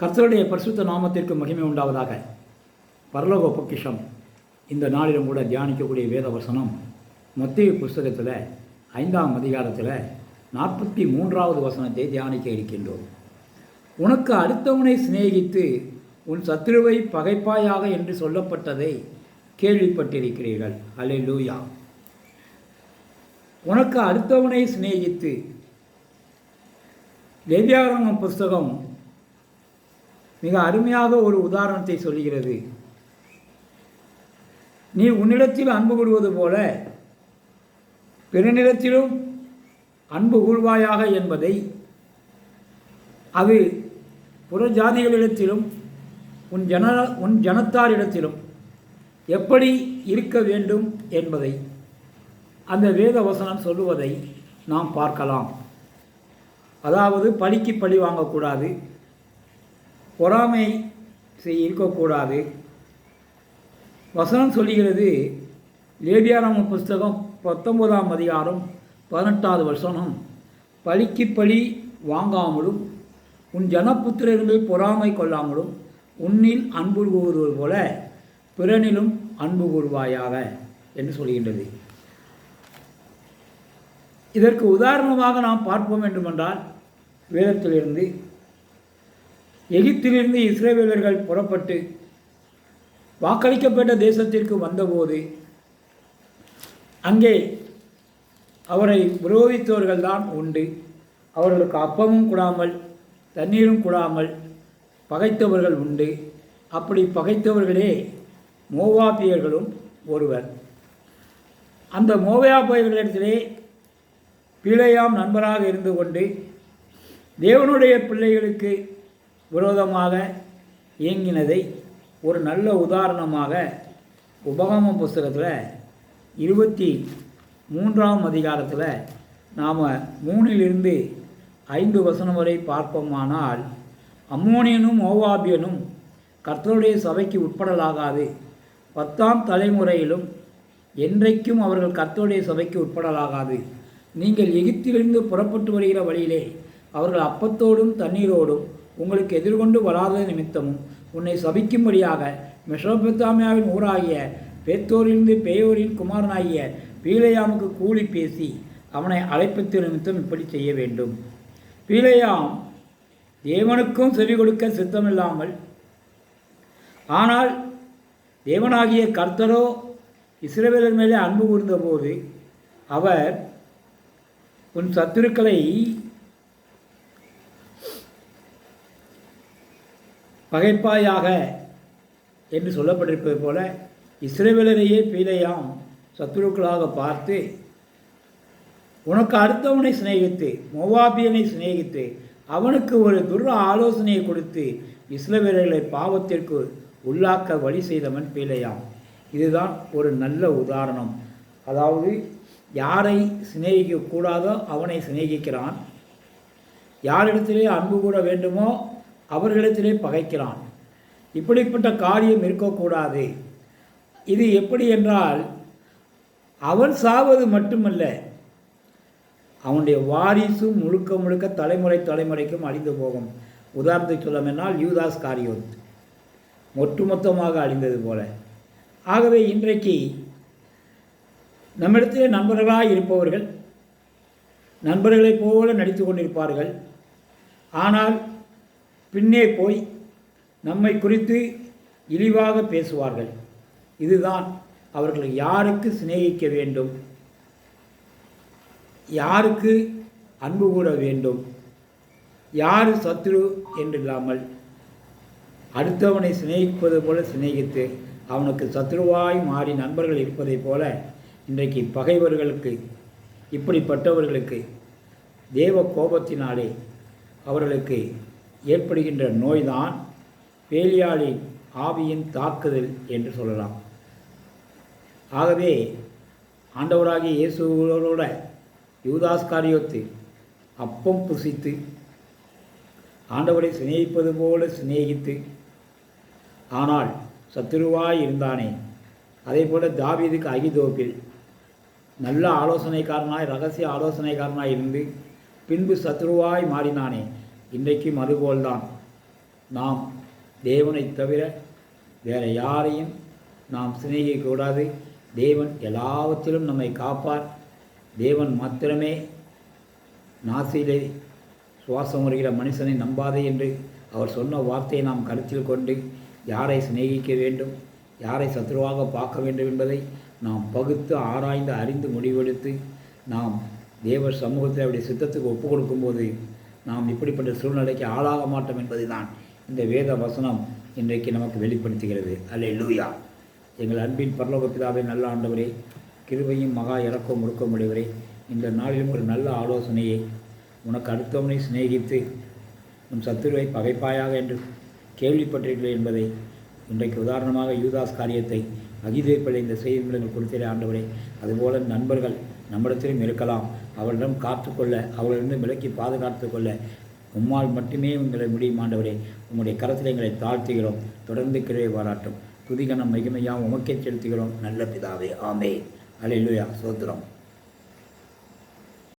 கர்த்தருடைய பரிசுத்த நாமத்திற்கு மகிமை உண்டாவதாக. பரலோக பொக்கிஷம் இந்த நாளிலும் கூட தியானிக்கக்கூடிய வேத வசனம் மத்திய புஸ்தகத்தில் ஐந்தாம் அதிகாரத்தில் நாற்பத்தி மூன்றாவது வசனத்தை தியானிக்க இருக்கின்றோம். உனக்கு அடுத்தவனை சிநேகித்து உன் சத்ருவை பகைப்பாயாக என்று சொல்லப்பட்டதை கேள்விப்பட்டிருக்கிறீர்கள். அலே லூயா உனக்கு அடுத்தவனை சிநேகித்து லேவியாகமம் புஸ்தகம் மிக அருமையாக ஒரு உதாரணத்தை சொல்கிறது நீ உன்னிடத்தில் அன்பு கூறுவது போல பிறனிடத்திலும் அன்பு கூழ்வாயாக என்பதை அது புறஜாதிகளிடத்திலும் உன் ஜன உன் ஜனத்தாரிடத்திலும் எப்படி இருக்க வேண்டும் என்பதை அந்த வேத வசனம் சொல்லுவதை நாம் பார்க்கலாம். அதாவது பழிக்கு பழி வாங்கக்கூடாது. பொறாமை செய் இருக்கக்கூடாது. வசனம் சொல்லுகிறது லேபியாராம புஸ்தகம் பத்தொன்பதாம் அதிகாரம் பதினெட்டாவது வசனம். பழிக்கு பழி வாங்காமலும் உன் ஜனபுத்திரர்கள் பொறாமை கொள்ளாமலும் உன்னில் அன்பு கூறுவது போல பிறனிலும் அன்பு கூறுவாயாக என்று சொல்கின்றது. இதற்கு உதாரணமாக நாம் பார்ப்போம் வேண்டுமென்றால் வேதத்திலிருந்து எகிப்திலிருந்து இஸ்ரேவேலர்கள் புறப்பட்டு வாக்களிக்கப்பட்ட தேசத்திற்கு வந்தபோது அங்கே அவரை விரோதித்தவர்கள்தான் உண்டு. அவர்களுக்கு அப்பமும் கூடாமல் தண்ணீரும் கூடாமல் பகைத்தவர்கள் உண்டு. அப்படி பகைத்தவர்களே மோவாபியர்களும் ஒருவர். அந்த மோவாபியர்களிடத்திலே பிழையாம் நண்பராக இருந்து கொண்டு தேவனுடைய பிள்ளைகளுக்கு விரோதமாக இயங்கினதை ஒரு நல்ல உதாரணமாக உபகம புஸ்தகத்தில் இருபத்தி மூன்றாம் அதிகாரத்தில் நாம் மூணிலிருந்து ஐந்து வசனம் வரை பார்ப்போமானால் அம்மோனியனும் ஓவாபியனும் கர்த்தருடைய சபைக்கு உட்படலாகாது. பத்தாம் தலைமுறையிலும் என்றைக்கும் அவர்கள் கர்த்தருடைய சபைக்கு உட்படலாகாது. நீங்கள் எகிப்திலிருந்து புறப்பட்டு வருகிற வழியிலே அவர்கள் அப்பத்தோடும் தண்ணீரோடும் உங்களுக்கு எதிர்கொண்டு வராத நிமித்தமும் உன்னை சபிக்கும்படியாக மெசோபத்தாமியாவின் ஊராகிய பேத்தோரிலிருந்து பேயோரின் குமாரனாகிய பீலையாமுக்கு கூலி பேசி அவனை அழைப்பித்த நிமித்தம் இப்படி செய்ய வேண்டும். பீலையாம் தேவனுக்கும் செவி கொடுக்க சித்தமில்லாமல் ஆனால் தேவனாகிய கர்த்தரோ இஸ்ரவேலர் மேலே அன்பு கூர்ந்தபோது அவர் உன் சத்துருக்களை பகைப்பாயாக என்று சொல்லப்பட்டிருப்பது போல இஸ்ரேவேலரையே பீலையாம் சத்துருக்களாக பார்த்து உனக்கு அடுத்தவனை சிநேகித்து மோவாபியனை சிநேகித்து அவனுக்கு ஒரு துர ஆலோசனையை கொடுத்து இஸ்ரவேலர்களை பாவத்திற்கு உள்ளாக்க வழி செய்தவன் பீலையாம். இதுதான் ஒரு நல்ல உதாரணம். அதாவது யாரை சிநேகிக்கக்கூடாதோ அவனை சிநேகிக்கிறான். யாரிடத்திலே அன்பு கூட வேண்டுமோ அவர்களிடத்திலே பகைக்கிறான். இப்படிப்பட்ட காரியம் இருக்கக்கூடாது. இது எப்படி என்றால் அவன் சாவது மட்டுமல்ல அவனுடைய வாரிசும் முழுக்க முழுக்க தலைமுறை தலைமுறைக்கும் அழிந்து போகும். உதாரணத்துக்கு சொல்லமென்னால் யூதாஸ் காரியோத் ஒட்டுமொத்தமாக அழிந்தது போல. ஆகவே இன்றைக்கு நம்மிடத்தில் நண்பர்களாக இருப்பவர்கள் நண்பர்களைப் போல நடித்து கொண்டிருப்பார்கள். ஆனால் பின்னே போய் நம்மை குறித்து இழிவாக பேசுவார்கள். இதுதான் அவர்கள் யாருக்கு சிநேகிக்க வேண்டும்? யாருக்கு அன்பு கூற வேண்டும்? யார் சத்ரு என்றில்லாமல் அடுத்தவனை சிநேகிப்பது போல சிநேகித்து அவனுக்கு சத்ருவாய் மாறி நண்பர்கள் இருப்பதைப் போல இன்றைக்கு பகைவர்களுக்கு இப்படிப்பட்டவர்களுக்கு தேவ கோபத்தினாலே அவர்களுக்கு ஏற்படுகின்ற நோய்தான் வேலியாளி ஆவியின் தாக்குதல் என்று சொல்லலாம். ஆகவே ஆண்டவராகிய இயேசுவோட யூதாஸ்காரியத்து அப்பம் புசித்து ஆண்டவரை சிநேகிப்பது போல சிநேகித்து ஆனால் சத்துருவாய் இருந்தானே? அதே போல தாவீதுக்கு அகிதோப்பில் நல்ல ஆலோசனைக்காரனாய் ரகசிய ஆலோசனைக்காரனாய் இருந்து பின்பு சத்ருவாய் மாறினானே? இன்றைக்கும் அதுபோல்தான். நாம் தேவனை தவிர வேறு யாரையும் நாம் சிநேகிக்கக்கூடாது. தேவன் எல்லாவற்றிலும் நம்மை காப்பார். தேவன் மாத்திரமே நாசியிலே சுவாசம் வருகிற மனுஷனை நம்பாதே என்று அவர் சொன்ன வார்த்தையை நாம் கருத்தில் கொண்டு யாரை சிநேகிக்க வேண்டும் யாரை சத்ருவாக பார்க்க வேண்டும் என்பதை நாம் பகுத்து ஆராய்ந்து அறிந்து முடிவெடுத்து நாம் தேவர் சமூகத்தில் அவருடைய சித்தத்துக்கு ஒப்பு கொடுக்கும்போது நாம் இப்படிப்பட்ட சூழ்நிலைக்கு ஆளாக மாட்டோம் என்பதுதான் இந்த வேத வசனம் இன்றைக்கு நமக்கு வெளிப்படுத்துகிறது. அல்லே லூயா எங்கள் அன்பின் பரலோக பிதாவை நல்ல ஆண்டவரே கிருபையும் மகா இறக்கம் முழுக்கம் உடையவரே இந்த நாளிலும் ஒரு நல்ல ஆலோசனையை உனக்கு அடுத்தவனை சிநேகித்து உன் சத்துருவை பகைப்பாயாக என்று கேள்விப்பட்டீர்கள் என்பதை இன்றைக்கு உதாரணமாக யூதாஸ் காரியத்தை அகிதேப்பலை இந்த செய்திகளை கொடுத்திட ஆண்டவரே. அதுபோல நண்பர்கள் நம்மிடத்திலும் இருக்கலாம் அவர்களிடம் காத்துக்கொள்ள அவர்களிடம் விலக்கி பாதுகாத்து கொள்ள. உம்மால் மட்டுமே உங்களை முடியும் ஆண்டவரே. உம்முடைய கரத்தில் எங்களை தாழ்த்துகிறோம். தொடர்ந்து கிழவை பாராட்டும். துதிகணம் மகிமையாக உமக்கே செலுத்துகிறோம். நல்ல பிதாவே ஆமே அலையிலுயா சோத்திரம்